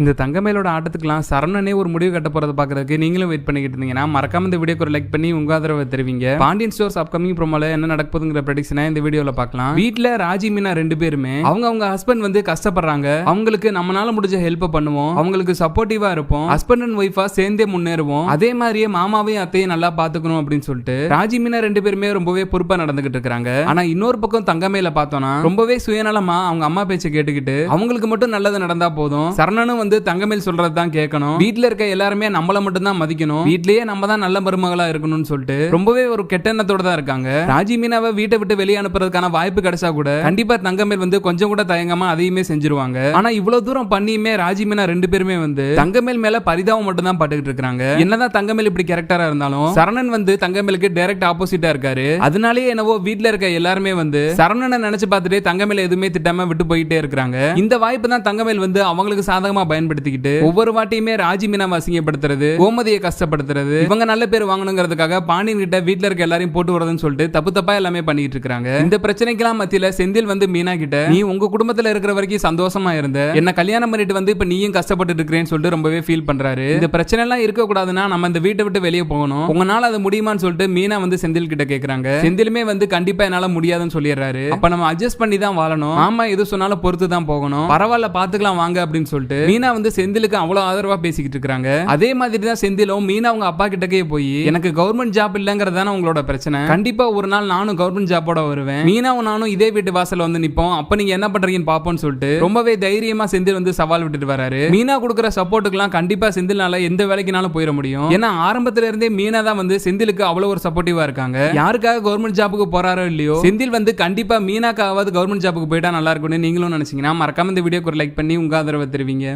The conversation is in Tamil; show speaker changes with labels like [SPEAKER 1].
[SPEAKER 1] இந்த தங்கமேலோட ஆட்டத்துக்குலாம் சரவணனே ஒரு முடிவு கட்ட போகிறத பார்க்குறதுக்கு நீங்களும் வெயிட் பண்ணிக்கிட்டு இருந்தீங்கன்னா மறக்காம இந்த வீடியோக்கு ஒரு லைக் பண்ணி உங்க ஆதரவை தெரிவிங்க. பாண்டியன் ஸ்டோர்ஸ் அப்கமிங் ப்ரோமோல என்ன நடக்க போதுங்கிற ப்ரெடிக்ஷனை இந்த வீடியோவில் பார்க்கலாம். வீட்டில் ராஜி மீனா ரெண்டு பேருமே அவங்க அவங்க ஹஸ்பண்ட் வந்து கஷ்டப்படுறாங்க. அவங்களுக்கு நம்மளால முடிஞ்ச ஹெல்ப் பண்ணுவோம். அவங்களுக்கு சப்போர்ட்டிவா இருப்போம். ஹஸ்பண்ட் அண்ட் ஒய்ஃபா சேர்ந்தே முன்னேறுவோம். அதே மாதிரியே மாமாவையும் அத்தையும் நல்லா பாத்துக்கணும் அப்படின்னு சொல்லிட்டு ராஜி மீனா ரெண்டு பேருமே ரொம்பவே பொறுப்பா நடந்துகிட்டு இருக்காங்க. ஆனா இன்னொரு பக்கம் தங்கமேல பார்த்தோம்னா ரொம்பவே சுயநலமா அவங்க அம்மா பேச்சை கேட்டுக்கிட்டு அவங்களுக்கு மட்டும் நல்லது நடந்தா போதும். சரணனும் வந்து தங்கமேல் சொல்றது தான் கேட்கணும். வீட்டுல இருக்க எல்லாருமே நம்மள மட்டும் தான் மதிக்கணும். வீட்லயே நம்ம தான் நல்ல மருமகளா இருக்கணும்னு சொல்லிட்டு ரொம்பவே ஒரு கெட்ட எண்ணத்தோட தான் இருக்காங்க. ராஜி மீனாவை வீட்டை விட்டு வெளியே அனுப்புறதுக்கான வாய்ப்பு கிடைச்சா கூட கண்டிப்பா தங்கமேல் வந்து கொஞ்சம் கூட தயங்காம அதையுமே செஞ்சிருவாங்க. ஆனா இவ்வளவு தூரம் பண்ணியுமே ராஜி மீனா ரெண்டு பேருமே வந்து தங்கமேல் மேல பரிதாபம் மட்டும் தான் பட்டுக்கிட்டு இருக்காங்க. என்னதான் தங்கமேல் இப்படி கேரக்டரா இருந்தாலும் சரணன் வந்து தங்கமேலுக்கு டைரக்ட் ஆப்போசிட்டா இருக்காரு. அதனாலேயே என்னவோ வீட்டுல இருக்க எல்லாருமே வந்து சரணனை நினைச்சு பார்த்துட்டு தங்கமேல எதுவுமே திட்டாம விட்டு போயிட்டே இருக்காங்க இந்த வாய்ப்பு தான் தங்கமேல் வந்து அவங்களுக்கு சாதகமா பயன்படுத்திக்கிட்டு ஒவ்வொரு வாட்டியுமே ராஜி மீனாவை அசிங்கப்படுத்துறது கோமதியை கஷ்டப்படுத்துறது இவங்க நல்ல பேர் வாங்கணுங்கிறதுக்காக பாண்டியன் கிட்ட வீட்ல இருக்க எல்லாரையும் போட்டு வரதுன்னு சொல்லிட்டு தப்பு தப்பா எல்லாமே பண்ணிட்டு இருக்காங்க. இந்த பிரச்சனைக்கெல்லாம் மத்தியில செந்தில் வந்து மீனா கிட்ட நீ உங்க குடும்பத்துல இருக்கிற வரைக்கும் சந்தோஷமா இருந்த என்ன கல்யாணம் பண்ணிட்டு வந்து இப்ப நீயும் கஷ்டப்பட்டு இருக்கிறேன்னு சொல்லிட்டு ரொம்பவே ஃபீல் பண்றாரு. இந்த பிரச்சனை எல்லாம் இருக்க கூடாதுன்னா நம்ம இந்த வீட்டை விட்டு வெளியே போகணும். உங்களால அது முடியுமான்னு சொல்லிட்டு மீனா வந்து செந்தில் கிட்ட கேக்குறாங்க. செந்திலுமே வந்து கண்டிப்பா என்னால முடியாதுன்னு சொல்லிடுறாரு. அப்ப நம்ம அட்ஜஸ்ட் பண்ணி தான் வாழணும். ஆமா எது சொன்னாலும் பொறுத்து தான் போகணும். பரவாயில்ல பாத்துக்கலாம் வாங்க அப்படின்னு சொல்லிட்டு மீனா வந்து செந்திலுக்கு அவ்வளவு ஆதரவா பேசிக்கிட்டு இருக்காங்க அதே மாதிரி தான் செந்திலும் மீனா அவங்க அப்பா கிட்டக்கே போய் எனக்கு கவர்மெண்ட் ஜாப் இல்லங்கிறது உங்களோட பிரச்சனை. கண்டிப்பா ஒரு நாள் நானும் கவர்மெண்ட் ஜாப்போட வருவேன். மீனாவும் நானும் இதே வீட்டு வாசல்ல வந்து நிப்போம். அப்ப நீங்க என்ன பண்றீங்கன்னு பாப்போம்னு சொல்லிட்டு ரொம்பவே தைரியமா செந்தில் வந்து சவால் விட்டுட்டு வராரு. மீனா கொடுக்குற சப்போர்ட்டுக்குலாம் கண்டிப்பா செந்தில்னால எந்த வேலைக்குனாலும் போயிட முடியும். ஏன்னா ஆரம்பத்துல இருந்தே மீனா தான் வந்து செந்திலுக்கு அவ்வளவு ஒரு சப்போர்ட்டிவா இருக்காங்க. யாருக்காக கவர்மெண்ட் ஜாப்புக்கு போறாரோ இல்லையோ செந்தில் வந்து கண்டிப்பா மீனாக்காவது கவர்மெண்ட் ஜாப்புக்கு போயிட்டா நல்லா இருக்கும்னு நீங்களும் நினைச்சீங்கன்னா மறக்காம இந்த வீடியோக்கு ஒரு லைக் பண்ணி உங்க ஆதரவை தெரிவிங்க.